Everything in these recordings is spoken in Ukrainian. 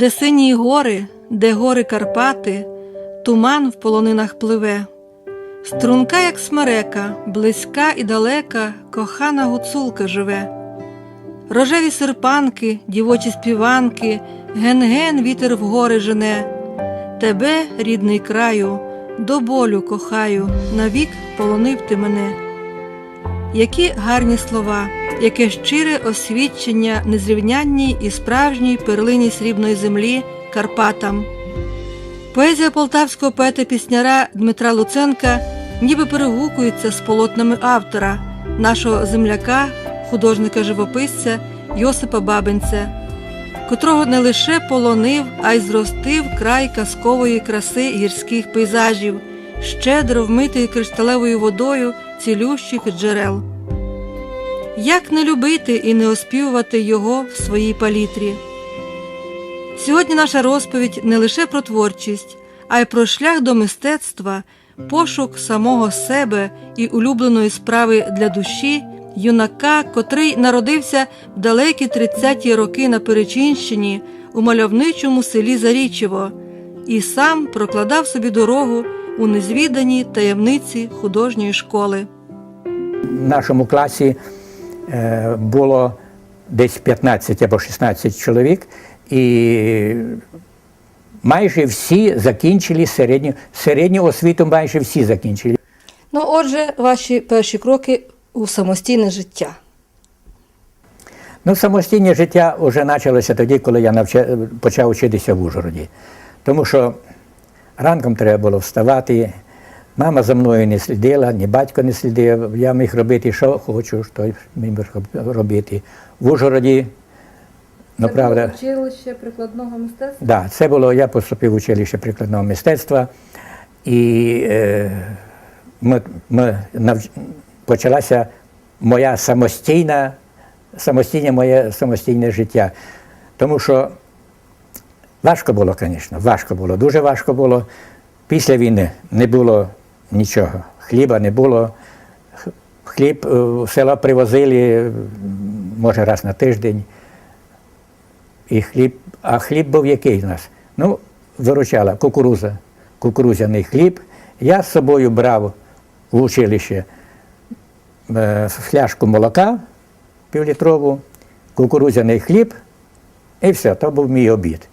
Де сині гори, де гори Карпати, туман в полонинах пливе, струнка, як смерека, близька і далека, кохана гуцулка живе. Рожеві серпанки, дівочі співанки, ген-ген вітер в гори жене. Тебе, рідний краю, до болю кохаю, навік полонив ти мене. Які гарні слова, яке щире освідчення незрівнянній і справжній перлині срібної землі Карпатам. Поезія полтавського поета-пісняра Дмитра Луценка ніби перегукується з полотнами автора, нашого земляка, художника-живописця Йосипа Бабинця, котрого не лише полонив, а й зростив край казкової краси гірських пейзажів, щедро вмитий кришталевою водою цілющих джерел. Як не любити і не оспівувати його в своїй палітрі? Сьогодні наша розповідь не лише про творчість, а й про шлях до мистецтва, пошук самого себе і улюбленої справи для душі, юнака, котрий народився в далекі 30-ті роки на Перечинщині у мальовничому селі Зарічево і сам прокладав собі дорогу у незвіданій таємниці художньої школи. В нашому класі було десь 15 або 16 чоловік, і майже всі закінчили середню, середню освіту, майже всі закінчили. Ну, отже, ваші перші кроки у самостійне життя. Ну, самостійне життя вже почалося тоді, коли я навча... почав вчитися в Ужгороді. Тому що ранком треба було вставати, мама за мною не слідила, ні батько не слідив. Я міг робити, що хочу, що міг робити. В Ужгороді, ну правда. училище прикладного мистецтва? Да, це було, я поступив в училище прикладного мистецтва, і е, ми, ми, навч... почалася моя самостійна, самостійне моє самостійне життя. Тому що важко було, звісно, важко було, дуже важко було. Після війни не було нічого, хліба не було. Хліб е, в село привозили, може, раз на тиждень. І хліб, а хліб був який у нас? Ну, виручала кукуруза, кукурузяний хліб. Я з собою брав в училище е, фляжку молока півлітрову, кукурузяний хліб, і все, то був мій обід.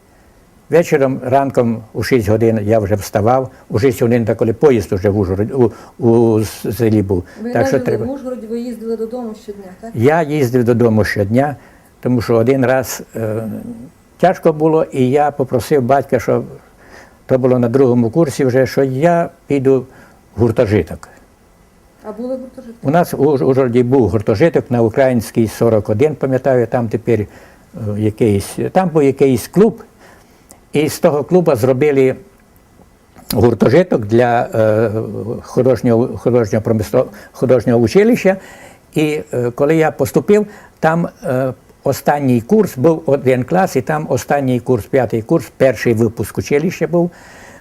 Вечором, ранком у 6 годин я вже вставав, у 6 годин, та коли поїзд вже в Ужгороді, у, у селі був. так що треба. в Ужгороді, ви їздили додому щодня, так? Я їздив додому щодня, тому що один раз е, тяжко було, і я попросив батька, що то було на другому курсі вже, що я піду в гуртожиток. А були гуртожитки? У нас у Уж- Ужгороді був гуртожиток на Українській 41, пам'ятаю, там тепер е, якийсь, там був якийсь клуб, і з того клубу зробили гуртожиток для е, художнього, художнього, художнього училища. І е, коли я поступив, там е, останній курс був один клас, і там останній курс, п'ятий курс, перший випуск училища був.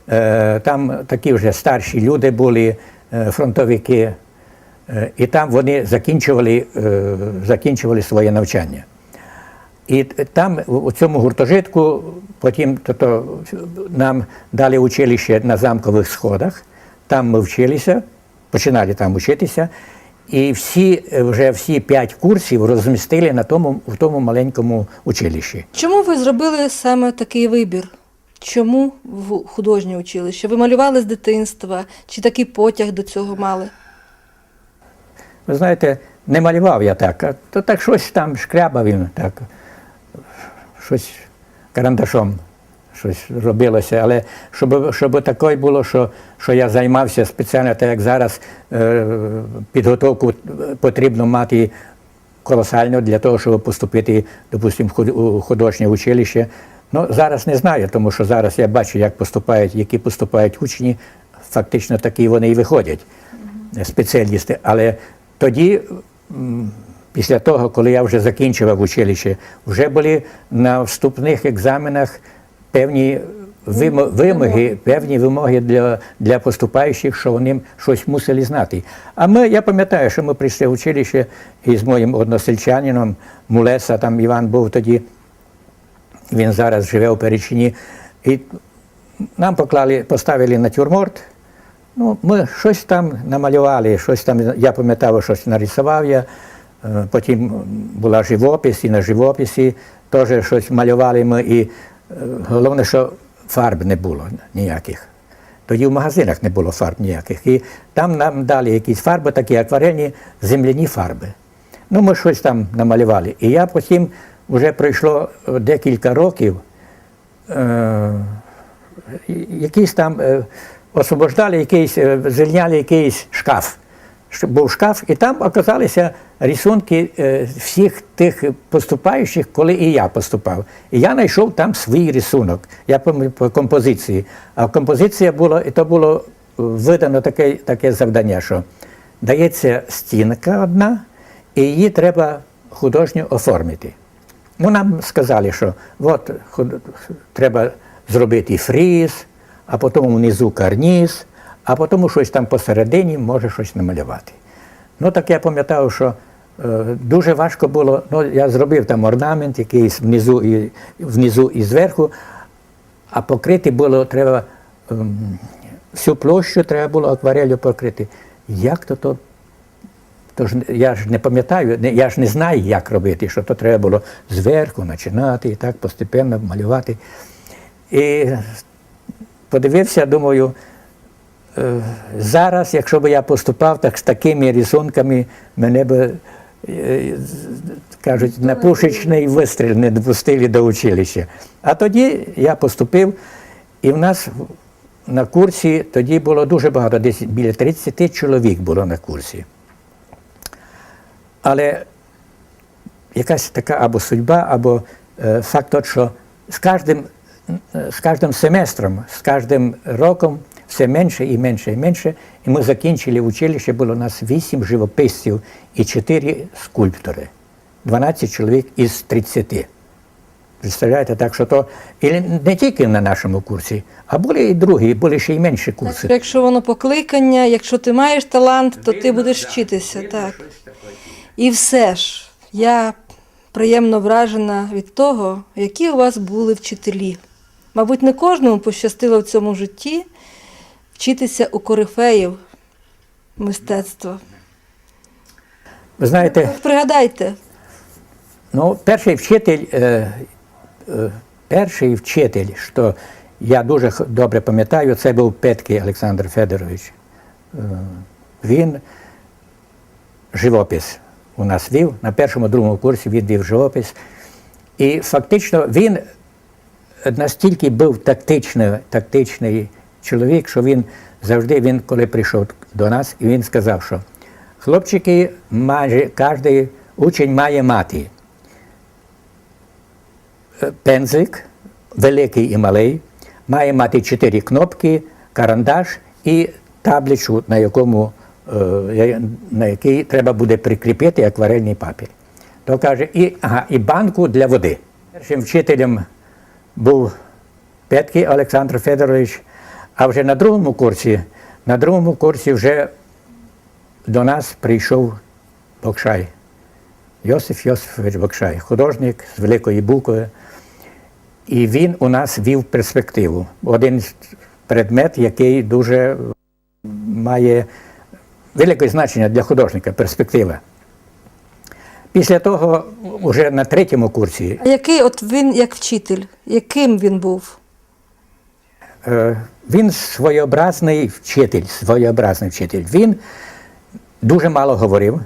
Е, там такі вже старші люди були, фронтовики, і там вони закінчували, закінчували своє навчання. І там у цьому гуртожитку потім то, то, нам дали училище на замкових сходах. Там ми вчилися, починали там вчитися. І всі, е, вже всі п'ять курсів розмістили на тому, в тому маленькому училищі. Чому ви зробили саме такий вибір? Чому в художнє училище? Ви малювали з дитинства? Чи такий потяг до цього мали? Ви знаєте, не малював я так, а то так щось там шкрябав він, так, щось карандашом щось робилося. Але щоб, щоб таке було, що, що я займався спеціально, так як зараз е, підготовку потрібно мати колосально для того, щоб поступити, допустимо, в художнє училище. Ну, зараз не знаю, тому що зараз я бачу, як поступають, які поступають учні, фактично такі вони і виходять спеціалісти. Але тоді, після того, коли я вже закінчував училище, вже були на вступних екзаменах певні вимоги, певні вимоги для, для поступаючих, що вони щось мусили знати. А ми, я пам'ятаю, що ми прийшли в училище із моїм односельчанином Мулеса, там Іван був тоді. Він зараз живе у Перечині. І нам поклали, поставили натюрморт. Ну, ми щось там намалювали, щось там, я пам'ятав, щось нарисував я. Е, Потім була живопис, і на живописі теж щось малювали ми. І е, головне, що фарб не було ніяких. Тоді в магазинах не було фарб ніяких. І там нам дали якісь фарби, такі акварельні земляні фарби. Ну, ми щось там намалювали. І я потім, вже пройшло е, декілька років, е, якийсь там е, освобождали якийсь, е, звільняли якийсь шкаф. Був шкаф, і там оказалися рисунки е, всіх тих поступаючих, коли і я поступав. І я знайшов там свій рисунок. Я по композиції. А композиція була, і то було е, видано таке, таке завдання, що дається стінка одна, і її треба художньо оформити. Ну, нам сказали, що от треба зробити фріз, а потім внизу карніз, а потім щось там посередині може щось намалювати. Ну так я пам'ятав, що е, дуже важко було. Ну, я зробив там орнамент якийсь внизу і, внизу і зверху, а покрити було треба ем, всю площу треба було акварелью покрити. Як то то Тож я ж не пам'ятаю, я ж не знаю, як робити, що то треба було зверху починати і так постепенно малювати. І подивився, думаю, зараз, якщо б я поступав так з такими рисунками, мене б, е, кажуть, на пушечний вистріл не допустили до училища. А тоді я поступив, і в нас на курсі тоді було дуже багато, десь біля 30 чоловік було на курсі. Але якась така або судьба, або е, факт що з кожним, е, з кожним семестром, з кожним роком все менше і менше і менше. І ми закінчили училище, було у нас 8 живописців і 4 скульптори. 12 чоловік із 30. Представляєте, так що то і не тільки на нашому курсі, а були і другі, були ще й менші курси. Якщо воно покликання, якщо ти маєш талант, то ти будеш вчитися. Так. І все ж, я приємно вражена від того, які у вас були вчителі. Мабуть, не кожному пощастило в цьому житті вчитися у корифеїв мистецтва. Ви знаєте, Пригадайте, Ну, перший вчитель, е, е, перший вчитель, що я дуже добре пам'ятаю, це був Петкий Олександр Федорович. Е, він живопис у нас вів, на першому другому курсі він вів живопис. І фактично він настільки був тактичний, тактичний чоловік, що він завжди, він, коли прийшов до нас, і він сказав, що хлопчики, майже кожен учень має мати пензик, великий і малий, має мати чотири кнопки, карандаш і табличку, на якому е, на який треба буде прикріпити акварельний папір. То каже, і, ага, і банку для води. Першим вчителем був Петкий Олександр Федорович, а вже на другому курсі, на другому курсі вже до нас прийшов Бокшай. Йосиф Йосифович Бокшай, художник з великої букви. І він у нас вів перспективу. Один предмет, який дуже має велике значення для художника перспектива. Після того, вже на третьому курсі, а який от він як вчитель, яким він був? Е, Він своєобразний вчитель, своєобразний вчитель. Він дуже мало говорив.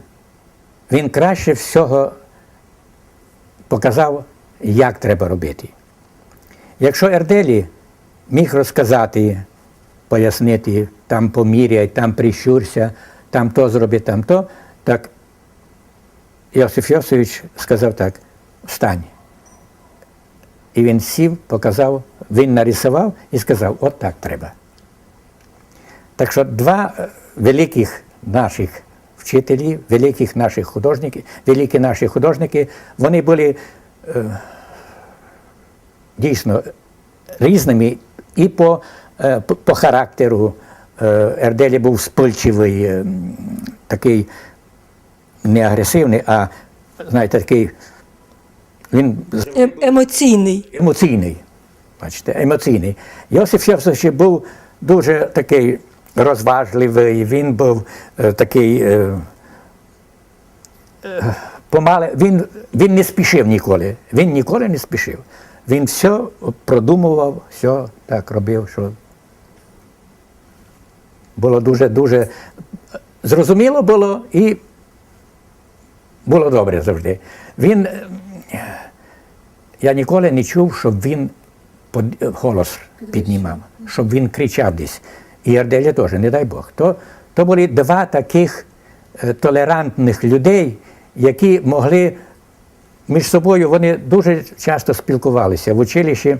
Він краще всього показав, як треба робити. Якщо Ерделі міг розказати, пояснити, там поміряй, там прищурся, там то зроби, там то, так Йосиф Йосифович сказав так: встань. І він сів, показав, він нарисував і сказав, от так треба. Так що два е, великих наших вчителі, великих наших художників, великі наші художники, вони були е, дійсно різними і по, е, по, характеру. Е, Ерделі був спильчивий, е, такий не агресивний, а знаєте, такий він Е- емоційний. емоційний. Бачите, емоційний. Йосиф Йосифович був дуже такий розважливий, він був е, такий. Е, е, помале, він, він не спішив ніколи. Він ніколи не спішив. Він все продумував, все так робив, що було дуже-дуже зрозуміло було і було добре завжди. Він я ніколи не чув, щоб він голос піднімав, щоб він кричав десь. І Ярделя теж, не дай Бог. То, то були два таких е, толерантних людей, які могли між собою, вони дуже часто спілкувалися. В училищі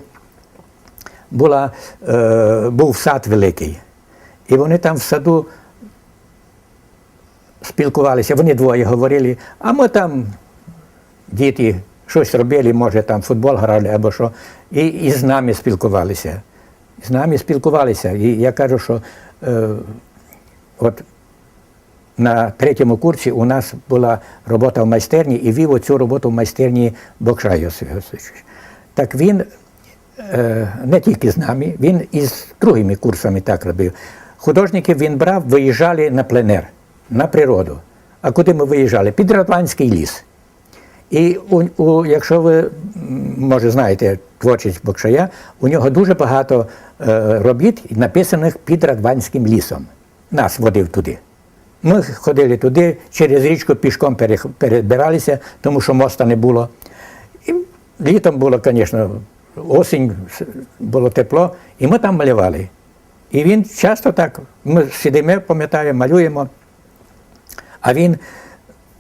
була, е, був сад великий. І вони там в саду спілкувалися, вони двоє говорили, а ми там діти щось робили, може там футбол грали або що, і, і з нами спілкувалися. З нами спілкувалися. І я кажу, що е, от на третьому курсі у нас була робота в майстерні і вів оцю роботу в майстерні Бокша Йосиф Йосифович. Так він е, не тільки з нами, він і з другими курсами так робив. Художників він брав, виїжджали на пленер, на природу. А куди ми виїжджали? Під Ратландський ліс. І у, у, якщо ви, може, знаєте творчість Бокшая, у нього дуже багато е, робіт, написаних під Радванським лісом. Нас водив туди. Ми ходили туди, через річку пішком перебиралися, тому що моста не було. І літом було, звісно, осінь, було тепло, і ми там малювали. І він часто так, ми сидимо, пам'ятаю, малюємо, а він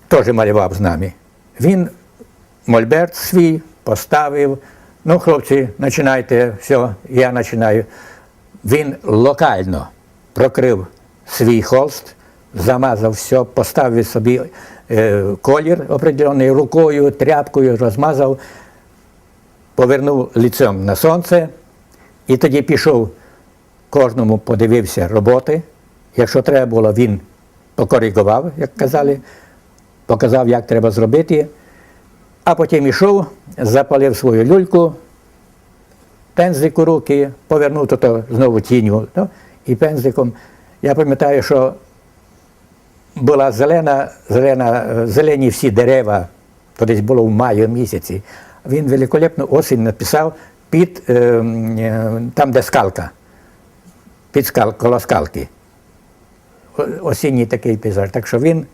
теж малював з нами. Він мольберт свій поставив. Ну, хлопці, починайте, все, я починаю. Він локально прокрив свій холст, замазав все, поставив собі е, колір определений рукою, тряпкою розмазав, повернув лицем на сонце і тоді пішов, кожному подивився роботи. Якщо треба було, він покоригував, як казали, показав, як треба зробити. А потім йшов, запалив свою люльку, пензлик у руки, повернув то, знову тінню ну, і пензликом. Я пам'ятаю, що була зелена, зелена, зелені всі дерева, то десь було в маю місяці. Він великолепну осінь написав під е, е, там, де скалка, під скал, коло скалки. Осінній такий пейзаж. Так що він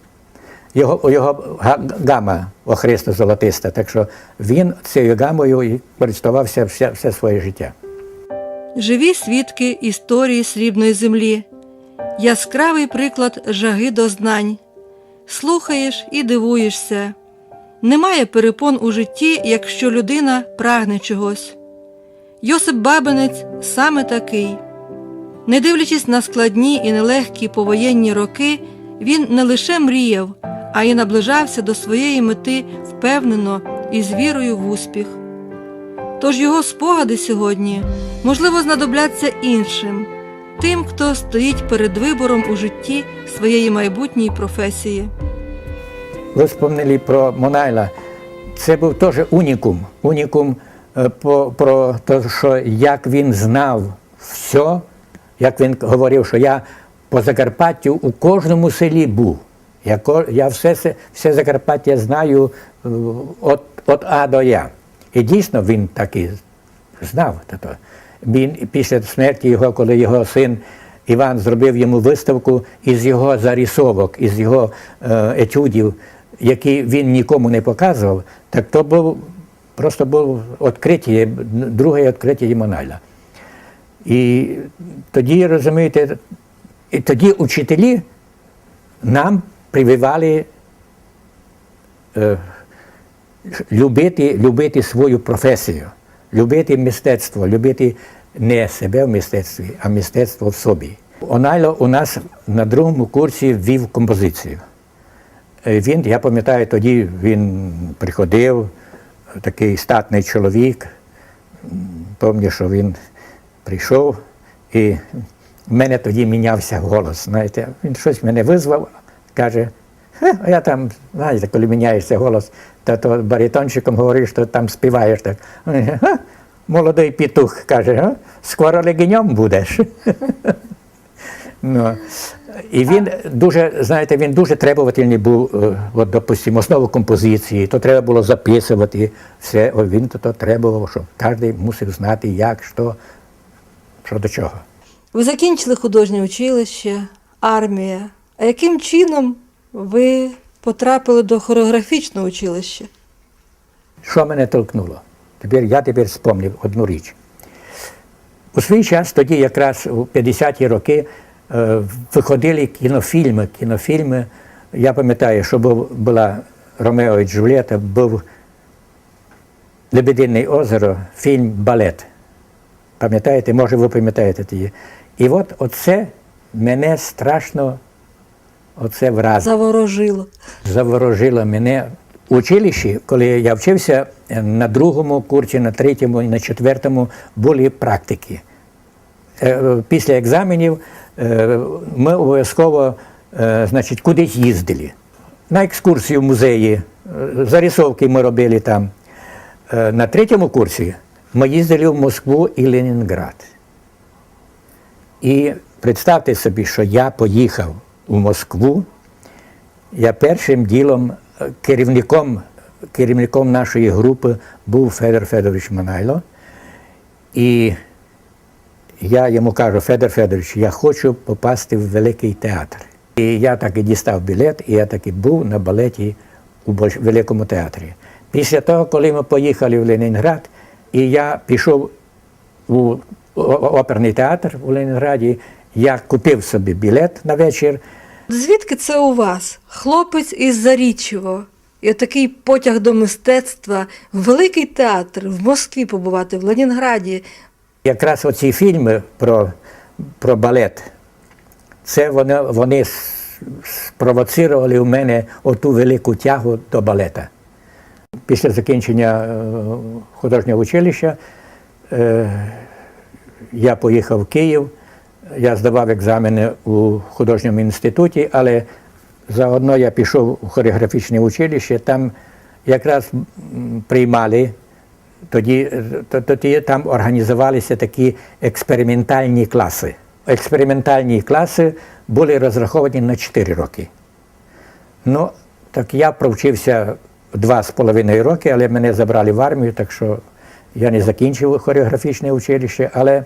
його, його гама охриста золотиста, так що він цією гамою і користувався все, все своє життя. Живі свідки історії срібної землі, яскравий приклад жаги до знань. Слухаєш і дивуєшся. Немає перепон у житті, якщо людина прагне чогось. Йосип Бабинець саме такий. Не дивлячись на складні і нелегкі повоєнні роки, він не лише мріяв, а й наближався до своєї мети впевнено і з вірою в успіх. Тож його спогади сьогодні, можливо, знадобляться іншим, тим, хто стоїть перед вибором у житті своєї майбутньої професії. Ви вспомнили про Монайла. Це був теж унікум. Унікум е, по, про те, що як він знав все, як він говорив, що я по Закарпаттю у кожному селі був. Я, я все, все Закарпаття знаю е, от, от А до Я. І дійсно він так і знав. Він після смерті його, коли його син Іван зробив йому виставку із його зарисовок, із його е, етюдів, які він нікому не показував, так то був просто був відкриття, друге відкриття Монайла. І тоді, розумієте, і тоді учителі нам прививали е, любити, любити свою професію, любити мистецтво, любити не себе в мистецтві, а мистецтво в собі. Онайло у нас на другому курсі ввів композицію. Е, Він, я пам'ятаю, тоді він приходив, такий статний чоловік. Пам'ятаю, що він прийшов, і в мене тоді мінявся голос. Знаєте, він щось мене визвав, каже, «Хе, а я там, знаєте, коли міняється голос, та то баритончиком говориш, то там співаєш так. Ха, молодий петух каже, скоро легенем будеш. ну, і він дуже, знаєте, він дуже требовательний був, е, от, допустимо, основу композиції, то треба було записувати все, О, він то, то требував, щоб кожен мусив знати, як, що, що до чого. Ви закінчили художнє училище, армія. А яким чином ви потрапили до хореографічного училища? Що мене толкнуло? Тепер я тепер спомнив одну річ. У свій час, тоді якраз у 50-ті роки, е, виходили кінофільми. Кінофільми, я пам'ятаю, що був, була Ромео і Джульєта, був Лебедине озеро, фільм Балет. Пам'ятаєте, може, ви пам'ятаєте тоді. І от оце мене страшно оце вразило Заворожило. заворожило мене в училищі, коли я вчився на другому курсі, на третьому і на четвертому були практики. Е, Після екзаменів е, ми обов'язково е, значить, кудись їздили. На екскурсію в музеї, зарисовки ми робили там. На третьому курсі ми їздили в Москву і Ленінград. І представте собі, що я поїхав у Москву, я першим ділом е, керівником, керівником нашої групи був Федор Федорович Манайло. І я йому кажу, Федор Федорович, я хочу попасти в великий театр. І я так і дістав білет, і я так і був на балеті у Великому театрі. Після того, коли ми поїхали в Ленінград, і я пішов у оперний театр у Ленінграді, я купив собі білет на вечір. Звідки це у вас? Хлопець із Заріччєво. І отакий потяг до мистецтва, великий театр, в Москві побувати, в Ленінграді. Якраз оці фільми про, про балет, це вони, вони спровоцирували у мене оту велику тягу до балета. Після закінчення е, художнього училища е, я поїхав в Київ, я здавав екзамени у художньому інституті, але заодно я пішов у хореографічне училище, там якраз приймали тоді, тоді там організувалися такі експериментальні класи. Експериментальні класи були розраховані на 4 роки. Ну, так я провчився два з половиною роки, але мене забрали в армію, так що я не закінчив хореографічне училище, але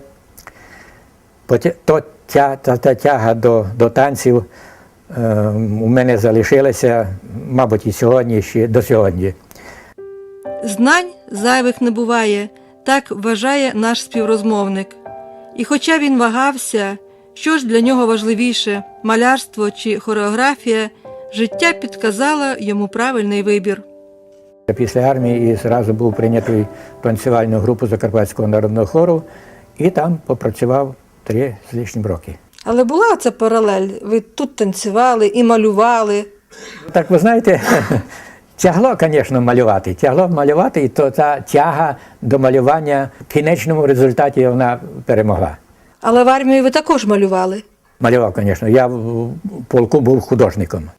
то, тя, та, та тяга до, до танців е, у мене залишилася, мабуть, і сьогодні, ще до сьогодні. Знань зайвих не буває, так вважає наш співрозмовник. І хоча він вагався, що ж для нього важливіше малярство чи хореографія, життя підказало йому правильний вибір. Після армії і зразу був прийнятий танцювальну групу Закарпатського народного хору і там попрацював три з лишнім роки. Але була ця паралель. Ви тут танцювали і малювали. Так ви знаєте, тягло, звісно, малювати. Тягло малювати, і то та тяга до малювання в кінечному результаті вона перемогла. Але в армії ви також малювали. Малював, звісно. Я в полку був художником.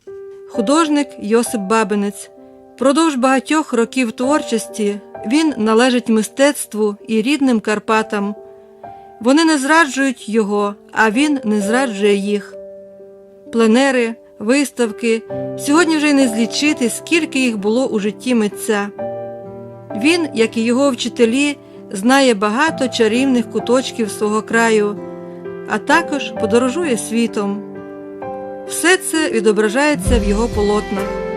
Художник Йосип Бабинець. Продовж багатьох років творчості він належить мистецтву і рідним Карпатам. Вони не зраджують його, а він не зраджує їх. Пленери, виставки сьогодні вже й не злічити, скільки їх було у житті митця. Він, як і його вчителі, знає багато чарівних куточків свого краю, а також подорожує світом. Все це відображається в його полотнах.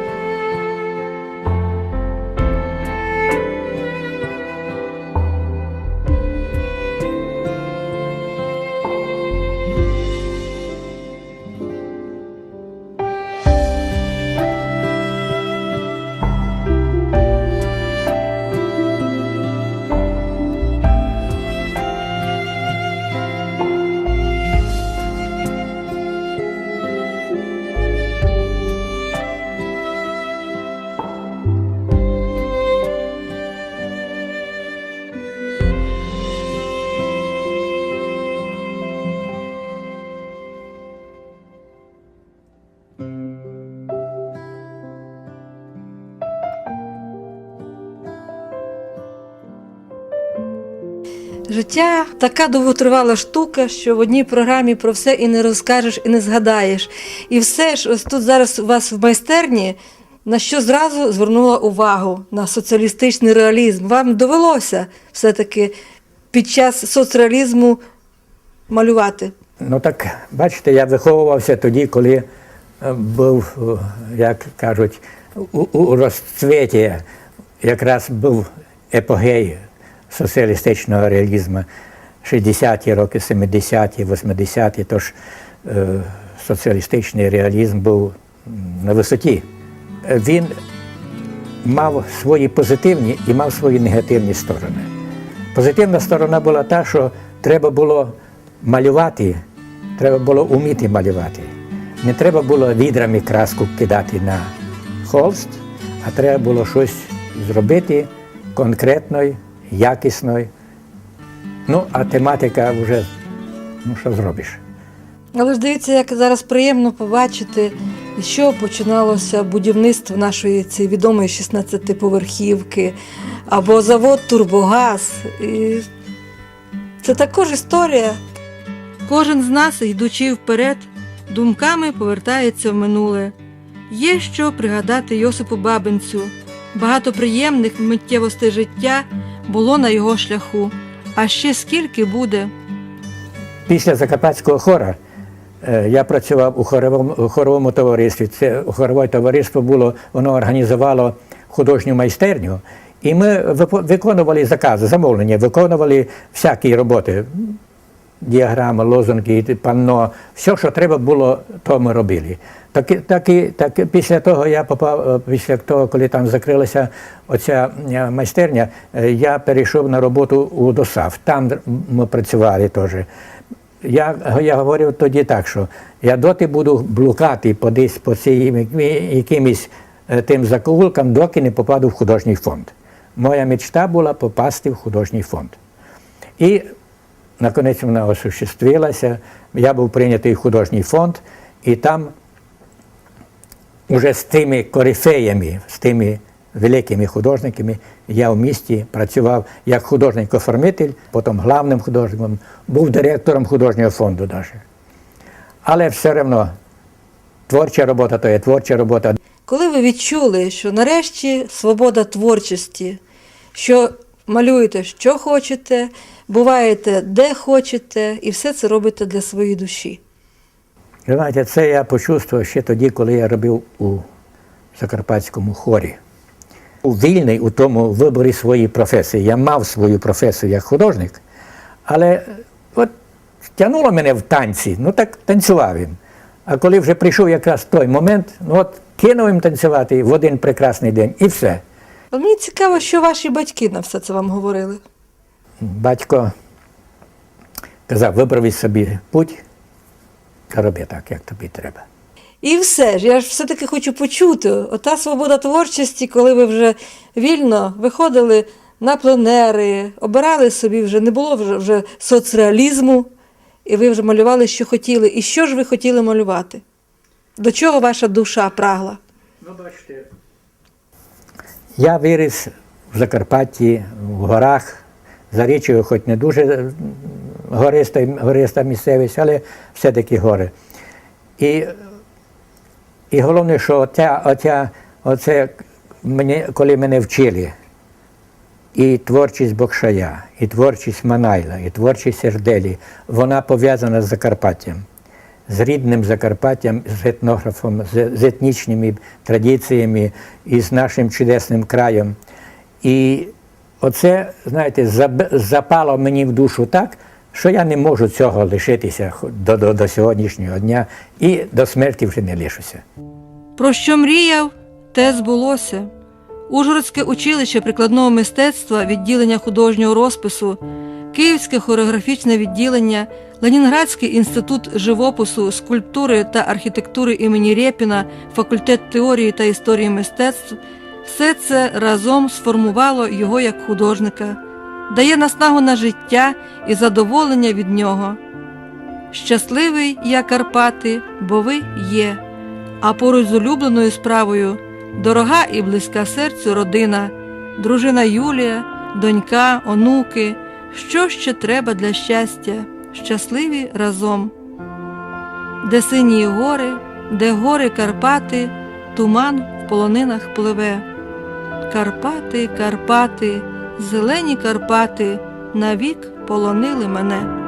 Життя така довготривала штука, що в одній програмі про все і не розкажеш, і не згадаєш. І все ж, ось тут зараз у вас в майстерні, на що зразу звернула увагу на соціалістичний реалізм. Вам довелося все-таки під час соцреалізму малювати. Ну так, бачите, я виховувався тоді, коли е, був, е, як кажуть, у, у розцвіті якраз був епогей соціалістичного реалізму. 60-ті роки, 70-ті, 80-ті, тож е, соціалістичний реалізм був на висоті. Він мав свої позитивні і мав свої негативні сторони. Позитивна сторона була та, що треба було малювати, треба було вміти малювати. Не треба було відрами краску кидати на холст, а треба було щось зробити конкретною, якісною. Ну, а тематика вже, ну що зробиш? Але ж дивіться, як зараз приємно побачити, чого починалося будівництво нашої цієї відомої 16-поверхівки, або завод Турбогаз. І це також історія. Кожен з нас, йдучи вперед, думками повертається в минуле. Є що пригадати Йосипу Бабинцю. Багато приємних миттєвостей життя було на його шляху. А ще скільки буде. Після Закарпатського хора е, я працював у хоровому, у хоровому товаристві. Це хорове товариство було, воно організувало художню майстерню, і ми виконували закази, замовлення, виконували всякі роботи. Діаграми, лозунги, панно, все, що треба було, то ми робили. Так, так, так, після того я попав, е, після того, коли там закрилася оця е, майстерня, е, я перейшов на роботу у ДОСАВ. Там ми працювали теж. Я, я говорив тоді так, що я доти буду блукати по десь по цим якимось тим закоулкам, доки не попаду в художній фонд. Моя мечта була попасти в художній фонд. І наконець вона осуществилася. Я був прийнятий в художній фонд, і там уже з тими корифеями, з тими великими художниками я в місті працював як художник-оформитель, потім главним художником, був директором художнього фонду навіть. Але все одно творча робота то є творча робота. Коли ви відчули, що нарешті свобода творчості, що малюєте, що хочете, буваєте де хочете, і все це робите для своєї душі. Знаєте, це я почувствував ще тоді, коли я робив у Закарпатському хорі. Був Вільний у тому виборі своєї професії. Я мав свою професію як художник, але от тягнуло мене в танці, ну так танцював їм. А коли вже прийшов якраз той момент, ну от кинув їм танцювати в один прекрасний день і все. Мені цікаво, що ваші батьки на все це вам говорили. Батько казав, вибрав собі путь та роби так, як тобі треба. І все ж, я ж все-таки хочу почути, ота свобода творчості, коли ви вже вільно виходили на пленери, обирали собі вже, не було вже, вже соцреалізму, і ви вже малювали, що хотіли. І що ж ви хотіли малювати? До чого ваша душа прагла? Ну, бачите. Я виріс в Закарпатті, в горах, за річчю, хоч не дуже гориста, гориста місцевість, але все-таки гори. І, і головне, що оця, оця, оце, мені, коли мене вчили, і творчість Бокшая, і творчість Манайла, і творчість Серделі, вона пов'язана з Закарпаттям, з рідним Закарпаттям, з етнографом, з, з етнічними традиціями і з нашим чудесним краєм. І оце, знаєте, запало мені в душу так, що я не можу цього лишитися до, до, до сьогоднішнього дня і до смерті вже не лишуся. Про що мріяв, те збулося. Ужгородське училище прикладного мистецтва, відділення художнього розпису, Київське хореографічне відділення, Ленінградський інститут живопису, скульптури та архітектури імені Рєпіна, факультет теорії та історії мистецтв все це разом сформувало його як художника, дає наснагу на життя і задоволення від нього. Щасливий я Карпати, бо ви є. А поруч з улюбленою справою дорога і близька серцю родина, дружина Юлія, донька, онуки, Що ще треба для щастя, щасливі разом? Де сині гори, де гори Карпати, туман в полонинах пливе. Карпати, Карпати, зелені Карпати навік полонили мене.